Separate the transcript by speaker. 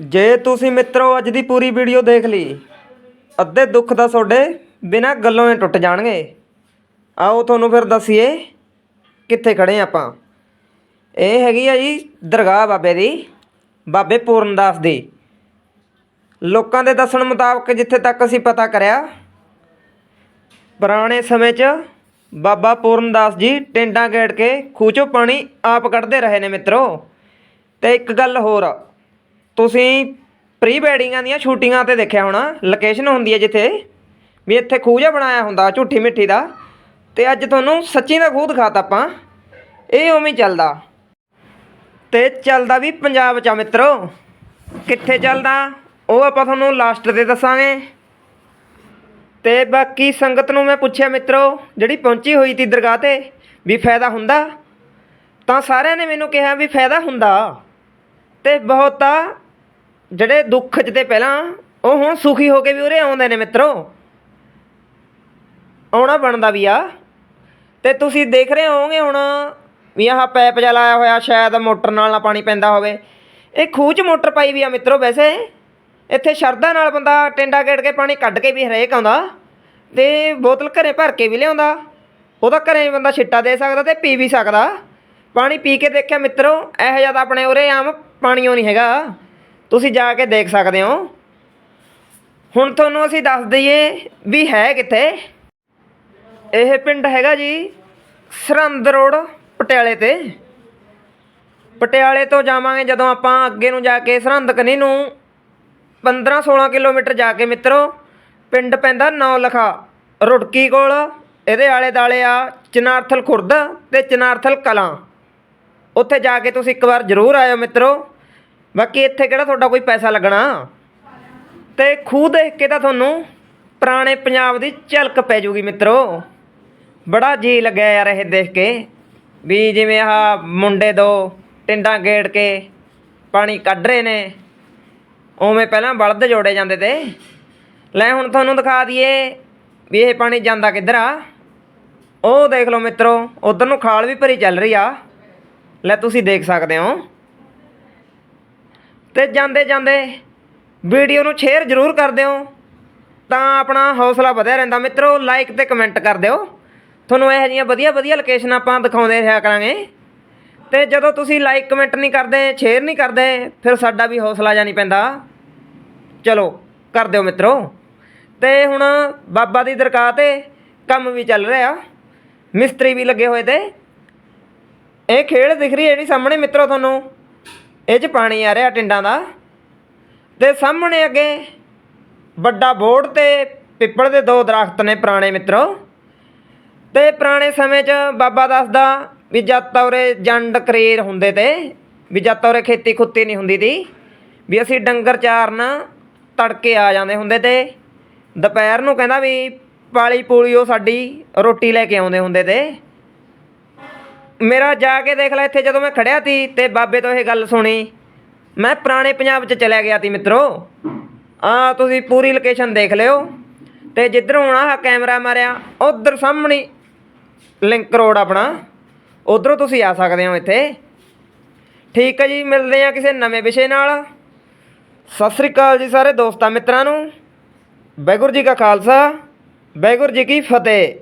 Speaker 1: ਜੇ ਤੁਸੀਂ ਮਿੱਤਰੋ ਅੱਜ ਦੀ ਪੂਰੀ ਵੀਡੀਓ ਦੇਖ ਲਈ, ਅੱਧੇ ਦੁੱਖ ਦਾ ਤੁਹਾਡੇ ਬਿਨਾਂ ਗੱਲੋਂ ਹੀ ਟੁੱਟ ਜਾਣਗੇ। ਆਓ ਤੁਹਾਨੂੰ ਫਿਰ ਦੱਸੀਏ, ਕਿੱਥੇ ਖੜੇ ਹਾਂ ਆਪਾਂ? ਇਹ ਹੈਗੀ ਆ ਜੀ ਦਰਗਾਹ ਬਾਬੇ ਦੀ, ਬਾਬੇ ਪੂਰਨਦਾਸ ਦੀ। ਲੋਕਾਂ ਦੇ ਦੱਸਣ ਮੁਤਾਬਕ ਜਿੱਥੇ ਤੱਕ ਅਸੀਂ ਪਤਾ ਕਰਿਆ, ਪੁਰਾਣੇ ਸਮੇਂ 'ਚ ਬਾਬਾ ਪੂਰਨਦਾਸ ਜੀ ਟਿੰਡਾਂ ਗੇੜ ਕੇ ਖੂਹ 'ਚੋਂ ਪਾਣੀ ਆਪ ਕੱਢਦੇ ਰਹੇ ਨੇ ਮਿੱਤਰੋ। ਤੇ ਇੱਕ ਗੱਲ ਹੋਰ ਤੁਸੀਂ ਪ੍ਰੀ ਵੈਡਿੰਗਾਂ ਦੀਆਂ ਸ਼ੂਟਿੰਗਾਂ ਤੇ ਦੇਖਿਆ ਹੋਣਾ ਲੋਕੇਸ਼ਨ ਹੁੰਦੀ ਹੈ ਜਿੱਥੇ, ਵੀ ਇੱਥੇ ਖੂਹ ਜਿਹਾ ਬਣਾਇਆ ਹੁੰਦਾ, ਝੂਠੀ ਮਿੱਠੀ ਦਾ। ਤੇ ਅੱਜ ਤੁਹਾਨੂੰ ਸੱਚੀ ਦਾ ਖੂਹ ਦਿਖਾਤਾ ਆਪਾਂ, ਇਹ ਉਵੇਂ ਹੀ ਚੱਲਦਾ। ਤੇ ਚੱਲਦਾ ਵੀ ਪੰਜਾਬ 'ਚ ਆ ਮਿੱਤਰੋ, ਕਿੱਥੇ ਚੱਲਦਾ, ਉਹ ਆਪਾਂ ਤੁਹਾਨੂੰ ਲਾਸਟ ਤੇ ਦੱਸਾਂਗੇ। ਤੇ ਬਾਕੀ ਸੰਗਤ ਨੂੰ ਮੈਂ ਪੁੱਛਿਆ ਮਿੱਤਰੋ, ਜਿਹੜੀ ਪਹੁੰਚੀ ਹੋਈ ਸੀ ਦਰਗਾਹ ਤੇ, ਵੀ ਫਾਇਦਾ ਹੁੰਦਾ? ਤਾਂ ਸਾਰਿਆਂ ਨੇ ਮੈਨੂੰ ਕਿਹਾ ਵੀ ਫਾਇਦਾ ਹੁੰਦਾ। ਤੇ ਬਹੁਤਾ ਜਿਹੜੇ ਦੁੱਖ 'ਚ ਤੇ ਪਹਿਲਾਂ, ਉਹ ਹੁਣ ਸੁਖੀ ਹੋ ਕੇ ਵੀ ਉਰੇ ਆਉਂਦੇ ਨੇ ਮਿੱਤਰੋ। ਆਉਣਾ ਬਣਦਾ ਵੀ ਆ। ਤੇ ਤੁਸੀਂ ਦੇਖ ਰਹੇ ਹੋਵੋਗੇ ਹੁਣ ਵੀ ਆਹ ਪੈਪ ਜਿਹਾ ਲਾਇਆ ਹੋਇਆ, ਸ਼ਾਇਦ ਮੋਟਰ ਨਾਲ ਨਾ ਪਾਣੀ ਪੈਂਦਾ ਹੋਵੇ। ਇਹ ਖੂਹ 'ਚ ਮੋਟਰ ਪਾਈ ਵੀ ਆ ਮਿੱਤਰੋ ਵੈਸੇ। ਇੱਥੇ ਸ਼ਰਧਾ ਨਾਲ ਬੰਦਾ ਟਿੰਡਾ ਗੇੜ ਕੇ ਪਾਣੀ ਕੱਢ ਕੇ ਵੀ ਹਰੇਕ ਆਉਂਦਾ। ਤੇ ਬੋਤਲ ਘਰੇ ਭਰ ਕੇ ਵੀ ਲਿਆਉਂਦਾ। ਉਹਦਾ ਘਰੇ ਬੰਦਾ ਛਿੱਟਾ ਦੇ ਸਕਦਾ ਤੇ ਪੀ ਵੀ ਸਕਦਾ। ਪਾਣੀ ਪੀ ਕੇ ਦੇਖਿਆ ਮਿੱਤਰੋ, ਇਹੋ ਜਿਹਾ ਤਾਂ ਆਪਣੇ ਉਰੇ ਆਮ ਪਾਣੀਓ ਨਹੀਂ ਹੈਗਾ। ਤੁਸੀਂ ਜਾ ਕੇ ਦੇਖ ਸਕਦੇ ਹੋ। ਹੁਣ ਤੁਹਾਨੂੰ ਅਸੀਂ ਦੱਸ ਦਈਏ ਵੀ ਹੈ ਕਿੱਥੇ। ਇਹ ਪਿੰਡ ਹੈਗਾ ਜੀ ਸਰਹੰਦ ਰੋਡ, ਪਟਿਆਲੇ ਤੇ। ਪਟਿਆਲੇ ਤੋਂ ਜਾਵਾਂਗੇ ਜਦੋਂ ਆਪਾਂ ਅੱਗੇ ਨੂੰ ਜਾ ਕੇ ਸਰਹੰਦ ਕਨੀ ਨੂੰ। 15 16 ਕਿਲੋਮੀਟਰ ਜਾ ਕੇ ਮਿੱਤਰੋ, ਪਿੰਡ ਪੈਂਦਾ ਨੌ ਲਖਾ ਰੁੜਕੀ ਕੋਲ, ਇਹਦੇ ਆਲੇ ਦਾਲੇ ਆ ਚਨਾਰਥਲ ਖੁਰਦ ਤੇ ਚਨਾਰਥਲ ਕਲਾਂ। ਉੱਥੇ ਜਾ ਕੇ ਤੁਸੀਂ ਇੱਕ ਵਾਰ ਜ਼ਰੂਰ ਆਇਓ ਮਿੱਤਰੋ। ਬਾਕੀ ਇੱਥੇ ਕਿਹੜਾ ਤੁਹਾਡਾ ਕੋਈ ਪੈਸਾ ਲੱਗਣਾ? ਤੇ ਖੂਹ ਦੇਖ ਕੇ ਤਾਂ ਤੁਹਾਨੂੰ ਪੁਰਾਣੇ ਪੰਜਾਬ ਦੀ ਝਲਕ ਪੈ ਜੂਗੀ ਮਿੱਤਰੋ। ਬੜਾ ਜੀ ਲੱਗਿਆ ਯਾਰ ਇਹ ਦੇਖ ਕੇ। ਵੀ ਜਿਵੇਂ ਆਹ ਮੁੰਡੇ ਦੋ ਟਿੰਡਾਂ ਗੇੜ ਕੇ ਪਾਣੀ ਕੱਢ ਰਹੇ ਨੇ। ਉਵੇਂ ਪਹਿਲਾਂ ਬਲਦ ਜੋੜੇ ਜਾਂਦੇ ਤੇ। ਲੈ ਹੁਣ ਤੁਹਾਨੂੰ ਦਿਖਾ ਦਈਏ ਵੀ ਇਹ ਪਾਣੀ ਜਾਂਦਾ ਕਿੱਧਰ ਆ। ਉਹ ਦੇਖ ਲਓ ਮਿੱਤਰੋ, ਉਧਰ ਨੂੰ ਖਾਲ ਵੀ ਭਰੀ ਚੱਲ ਰਹੀ ਆ। ਲੈ ਤੁਸੀਂ ਦੇਖ ਸਕਦੇ ਹੋ। ਤੇ ਜਾਂਦੇ ਜਾਂਦੇ ਵੀਡੀਓ ਨੂੰ ਸ਼ੇਅਰ ਜ਼ਰੂਰ ਕਰ ਦਿਓ। ਤਾਂ ਆਪਣਾ ਹੌਸਲਾ ਵਧਿਆ ਰਹਿੰਦਾ। ਮਿੱਤਰੋ ਲਾਈਕ ਤੇ ਕਮੈਂਟ ਕਰ ਦਿਓ। ਤੁਹਾਨੂੰ ਇਹੋ ਜਿਹੀਆਂ ਵਧੀਆ ਵਧੀਆ ਲੋਕੇਸ਼ਨ ਆਪਾਂ ਦਿਖਾਉਂਦੇ ਰਿਹਾ ਕਰਾਂਗੇ। ਤੇ ਜਦੋਂ ਤੁਸੀਂ ਲਾਈਕ ਕਮੈਂਟ ਨਹੀਂ ਕਰਦੇ ਸ਼ੇਅਰ ਨਹੀਂ ਕਰਦੇ, ਫਿਰ ਸਾਡਾ ਵੀ ਹੌਸਲਾ ਜਾ ਨਹੀਂ ਪੈਂਦਾ। ਚਲੋ, ਕਰ ਦਿਓ ਮਿੱਤਰੋ। ਤੇ ਹੁਣ ਬਾਬਾ ਦੀ ਦਰਗਾਹ ਤੇ ਕੰਮ ਵੀ ਚੱਲ ਰਿਹਾ। ਮਿਸਤਰੀ ਵੀ ਲੱਗੇ ਹੋਏ ਤੇ। ਇਹ ਖੇਡ ਦਿਖ ਰਹੀ ਹੈ ਜਿਹੜੀ ਸਾਹਮਣੇ ਮਿੱਤਰੋ ਤੁਹਾਨੂੰ। ਇਹ 'ਚ ਪਾਣੀ ਆ ਰਿਹਾ ਟਿੰਡਾਂ ਦਾ। ਤੇ ਸਾਹਮਣੇ ਅੱਗੇ ਵੱਡਾ ਬੋਰਡ ਤੇ ਪਿੱਪਲ ਦੇ ਦੋ ਦਰਖਤ ਨੇ ਪੁਰਾਣੇ ਮਿੱਤਰੋ। ਤੇ ਪੁਰਾਣੇ ਸਮੇਂ 'ਚ ਬਾਬਾ ਦੱਸਦਾ ਵੀ ਜਦ ਤਾਂ ਉਰੇ ਜੰਡ ਕਰੇਰ ਹੁੰਦੇ ਤੇ, ਵੀ ਜਦ ਤਾਂ ਉਰੇ ਖੇਤੀ ਖੁੱਤੀ ਨਹੀਂ ਹੁੰਦੀ ਤੀ, ਵੀ ਅਸੀਂ ਡੰਗਰ ਚਾਰਨ ਤੜਕੇ ਆ ਜਾਂਦੇ ਹੁੰਦੇ ਤੇ, ਦੁਪਹਿਰ ਨੂੰ ਕਹਿੰਦਾ ਵੀ ਪਾਲੀ ਪੂਲੀ ਉਹ ਸਾਡੀ ਰੋਟੀ ਲੈ ਕੇ ਆਉਂਦੇ ਹੁੰਦੇ ਤੇ। ਮੇਰਾ ਜਾ ਕੇ ਦੇਖ ਲੈ ਇੱਥੇ ਜਦੋਂ ਮੈਂ ਖੜਿਆ ਸੀ ਤੇ ਬਾਬੇ ਤੋਂ ਇਹ ਗੱਲ ਸੁਣੀ। ਮੈਂ ਪੁਰਾਣੇ ਪੰਜਾਬ 'ਚ ਚਲਿਆ ਗਿਆ ਤੀ ਮਿੱਤਰੋ। ਆ ਤੁਸੀਂ ਪੂਰੀ ਲੋਕੇਸ਼ਨ ਦੇਖ ਲਿਓ। ਤੇ ਜਿੱਧਰੋਂ ਆਹ ਕੈਮਰਾ ਮਾਰਿਆ, ਉਧਰ ਸਾਹਮਣੇ ਲਿੰਕ ਰੋਡ ਆਪਣਾ। ਉਧਰੋਂ ਤੁਸੀਂ ਆ ਸਕਦੇ ਹੋ ਇੱਥੇ। ਠੀਕ ਹੈ ਜੀ, ਮਿਲਦੇ ਆ ਕਿਸੇ ਨਵੇਂ ਵਿਸ਼ੇ ਨਾਲ। ਸਤਿ ਸ੍ਰੀ ਅਕਾਲ ਜੀ ਸਾਰੇ ਦੋਸਤਾਂ ਮਿੱਤਰਾਂ ਨੂੰ। ਵਾਹਿਗੁਰੂ ਜੀ ਕਾ ਖਾਲਸਾ, ਵਾਹਿਗੁਰੂ ਜੀ ਕੀ ਫਤਿਹ।